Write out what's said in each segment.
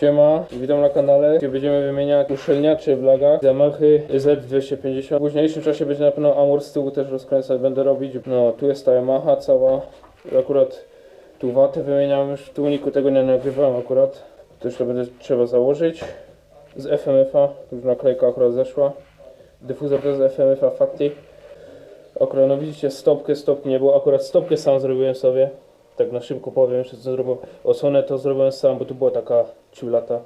Siema, witam na kanale, gdzie będziemy wymieniać uszczelniacze w lagach Yamahy Z250. W późniejszym czasie będzie na pewno Amur z tyłu też rozkręcać, będę robić. No, tu jest ta Yamaha cała, akurat tu watę wymieniam już, w tłuniku tego nie nagrywałem akurat. Też to będzie trzeba założyć. Z FMF-a, już naklejka akurat zeszła. Dyfuzor to z FMF-a Fakti. Akurat no widzicie stopkę, stopki nie było, akurat stopkę sam zrobiłem sobie. Tak na szybko powiem jeszcze co zrobiłem. Osłonę to zrobiłem sam, bo tu była taka ciulata.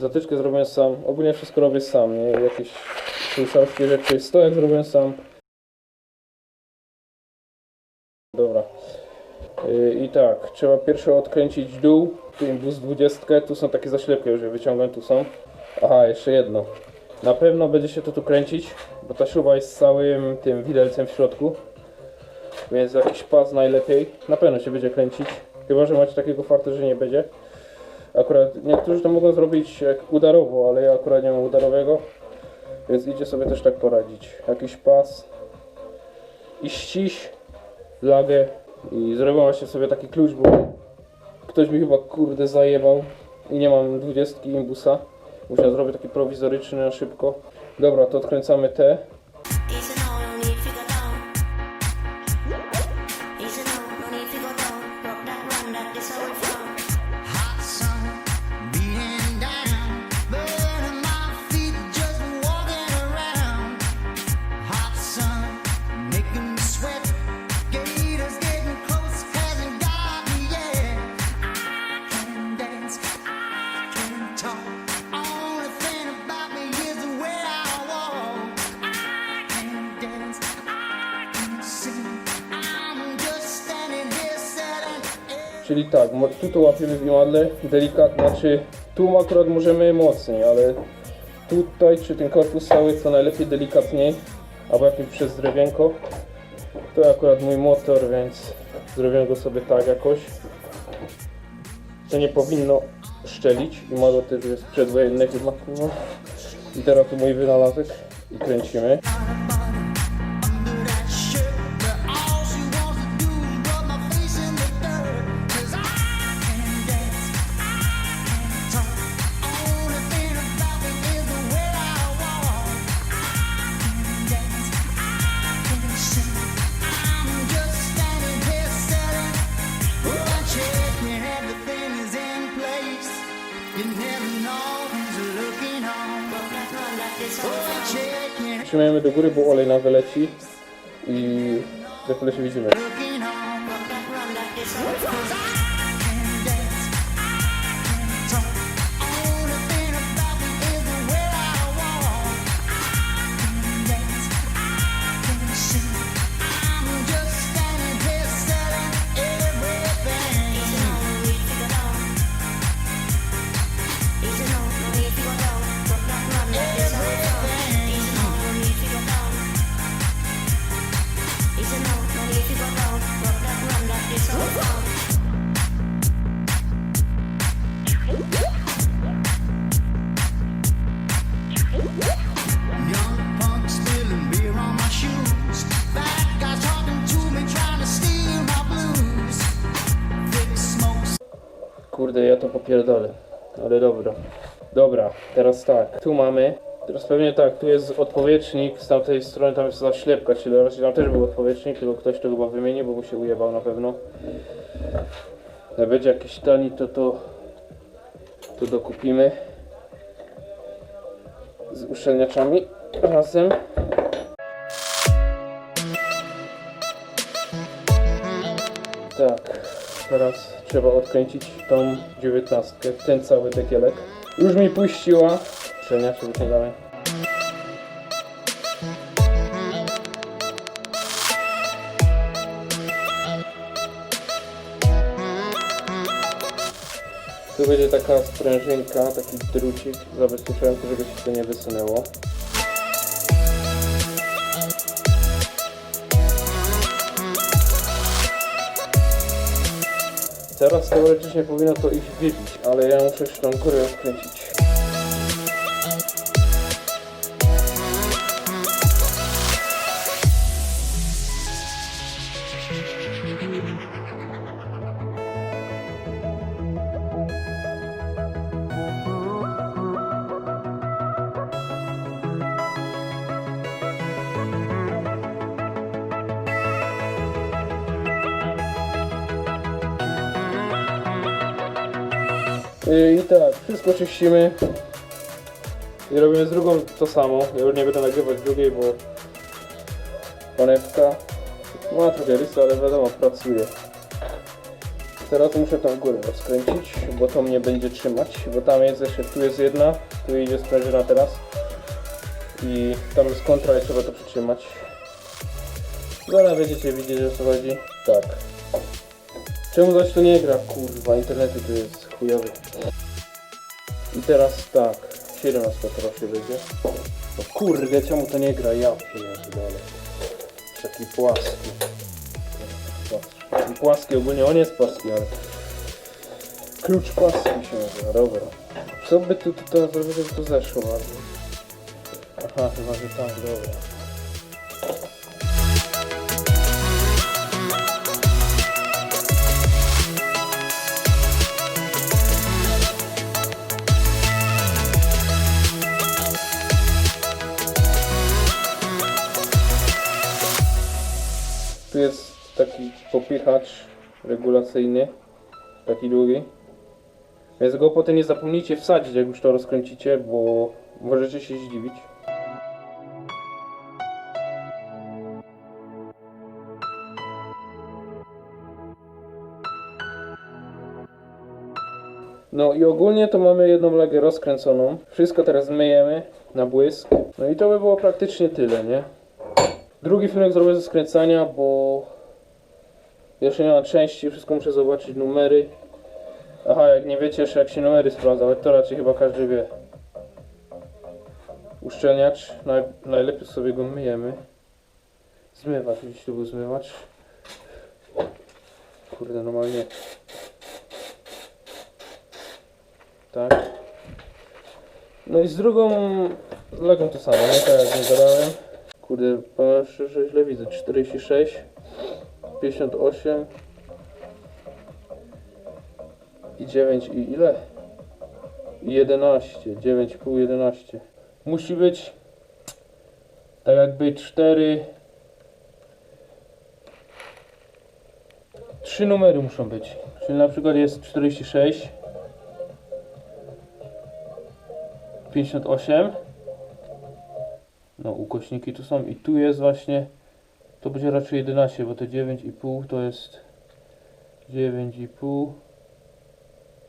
Zatyczkę zrobiłem sam. Ogólnie wszystko robię sam, nie? Jakieś szulszarskie rzeczy. Stojak zrobiłem sam. Dobra. Yy, I tak, trzeba pierwsze odkręcić dół. Tu imbus 20. Tu są takie zaślepki, już je wyciągam, tu są. Aha, jeszcze jedno. Na pewno będzie się to tu kręcić, bo ta śruba jest z całym tym widelcem w środku. Więc jakiś pas najlepiej. Na pewno się będzie kręcić. Chyba, że macie takiego farta, że nie będzie. Akurat niektórzy to mogą zrobić udarowo, ale ja akurat nie mam udarowego. Więc idzie sobie też tak poradzić. Jakiś pas i ściś, lagę i zrobiłem właśnie sobie taki klucz, bo ktoś mi chyba kurde zajebał i nie mam 20 imbusa. Musiałem zrobić taki prowizoryczny na szybko. Dobra, to odkręcamy te. Czyli tak, tu to łapiemy w delikatnie, znaczy tu akurat możemy mocniej, ale tutaj, czy ten korpus cały, to najlepiej delikatniej, albo jakimś przez drewienko. To akurat mój motor, więc zrobię go sobie tak jakoś. To nie powinno szczelić, imadło też jest przedwojenne chyba, no. I teraz tu mój wynalazek i kręcimy. Trzymajmy do góry, bo olej nam wyleci i za chwilę się widzimy. Kurde, ja to popierdolę. Ale dobra. Dobra, teraz tak. Tu mamy. Teraz pewnie tak, tu jest odpowietrznik, z tamtej strony tam jest zaślepka, czyli raczej tam też był odpowietrznik, tylko ktoś to chyba wymieni, bo mu się ujebał na pewno. Jak będzie jakiś tani, to to, to dokupimy. Z uszczelniaczami razem. Tak, teraz trzeba odkręcić tą dziewiętnastkę, ten cały dekielek. Już mi puściła. Uszczelniacze wyciągamy. Tu będzie taka sprężynka, taki drucik. Zabezpieczyłem to, żeby się to nie wysunęło. Teraz teoretycznie powinno to iść wybić, ale ja muszę jeszcze tą górę odkręcić. I tak, wszystko czyścimy. I robimy z drugą to samo. Ja już nie będę nagrywać drugiej, bo panewka ma trochę rysu, ale wiadomo, pracuje. Teraz muszę tą górę rozkręcić, bo to mnie będzie trzymać, bo tam jest jeszcze, tu jest jedna, tu idzie sprężyna teraz i tam jest kontra i trzeba to przytrzymać. Zaraz będziecie widzieć o co chodzi. Tak. Czemu zaś to nie gra? Kurwa, internetu to jest chujowy. I teraz tak, 17 teraz się będzie. No kurde, czemu to nie gra? Ja pierdolę. Taki płaski. Taki płaski, ogólnie on jest płaski, ale... Klucz płaski się nazywa, dobra. Co by tu, teraz zrobić, żeby to zeszło bardziej? Aha, chyba, że tak, dobra. Popychacz regulacyjny, taki długi. Więc go potem nie zapomnijcie wsadzić, jak już to rozkręcicie, bo możecie się zdziwić. No i ogólnie to mamy jedną legę rozkręconą. Wszystko teraz myjemy na błysk. No i to by było praktycznie tyle, nie? Drugi filmek zrobię ze skręcania, bo jeszcze nie ma części, wszystko muszę zobaczyć, numery. Aha, jak nie wiecie jeszcze jak się numery sprawdza, ale to raczej chyba każdy wie. Uszczelniacz, naj, najlepiej sobie go myjemy. Zmywacz, gdzieś tu był zmywacz. Kurde, normalnie. Tak. No i z drugą legą to samo, nie? Tak jak nie gadałem. Kurde, powiem szczerze, źle widzę. 46, 58 i 9 i ile? I 11, 9,5, 11. Musi być tak jakby 4 Trzy numery muszą być. Czyli na przykład jest 46 58 no ukośniki tu są i tu jest właśnie to będzie raczej 11, bo to 9,5 to jest 9,5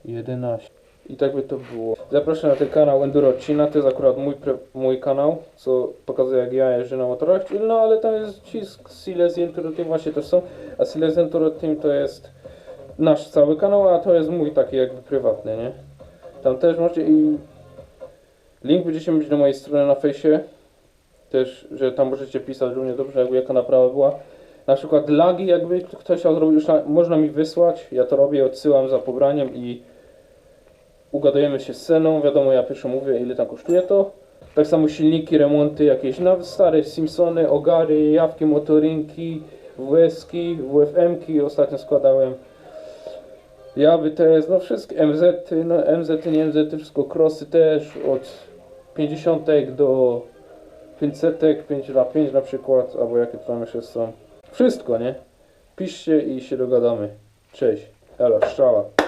11 i tak by to było. Zapraszam na ten kanał Enduro Odcina, to jest akurat mój, mój kanał, co pokazuje jak ja jeżdżę na motorach, no ale tam jest cisk Silesian Enduro Team właśnie też są, a Silesian Enduro Team to jest nasz cały kanał, a to jest mój taki jakby prywatny, nie? Tam też możecie i link będziecie mieć na mojej stronie na fejsie, też, że tam możecie pisać równie dobrze, jakby jaka naprawa była. Na przykład lagi, jakby ktoś chciał zrobić, już na, można mi wysłać, ja to robię, odsyłam za pobraniem i ugadujemy się z ceną, wiadomo, ja pierwsze mówię, ile tam kosztuje to. Tak samo silniki, remonty, jakieś no, stare Simpsony, Ogary, Jawki, Motorinki, WS-ki, WFM-ki, ostatnio składałem. Jawy też, no wszystkie, MZ, no MZ, nie MZ, wszystko, crossy też, od 50 do 500, 5 na 5 na przykład, albo jakie tam jeszcze są. Wszystko, nie? Piszcie i się dogadamy. Cześć. Elo, strzała.